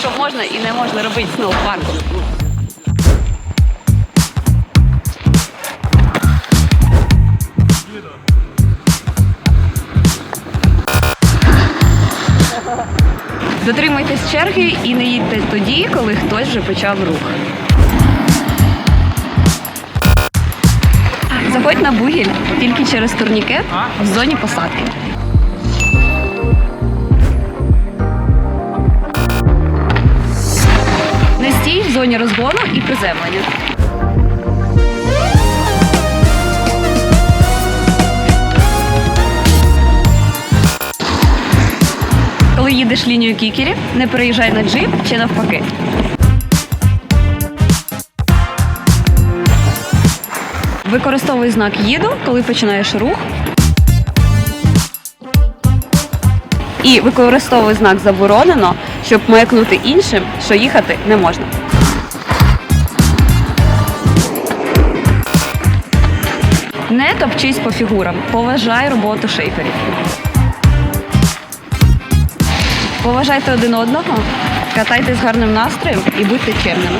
що можна і не можна робити в сноупарку. Дотримуйтесь черги і не їдьте тоді, коли хтось вже почав рух. Заходь на бугіль тільки через турнікет в зоні посадки. Зоні розгону і приземлення. Коли їдеш лінію кікерів, не переїжджай на джип чи навпаки. Використовуй знак їду, коли починаєш рух. І використовуй знак заборонено, щоб маякнути іншим, що їхати не можна. Не топчись по фігурам, поважай роботу шейферів. Поважайте один одного, катайтесь з гарним настроєм і будьте чемними.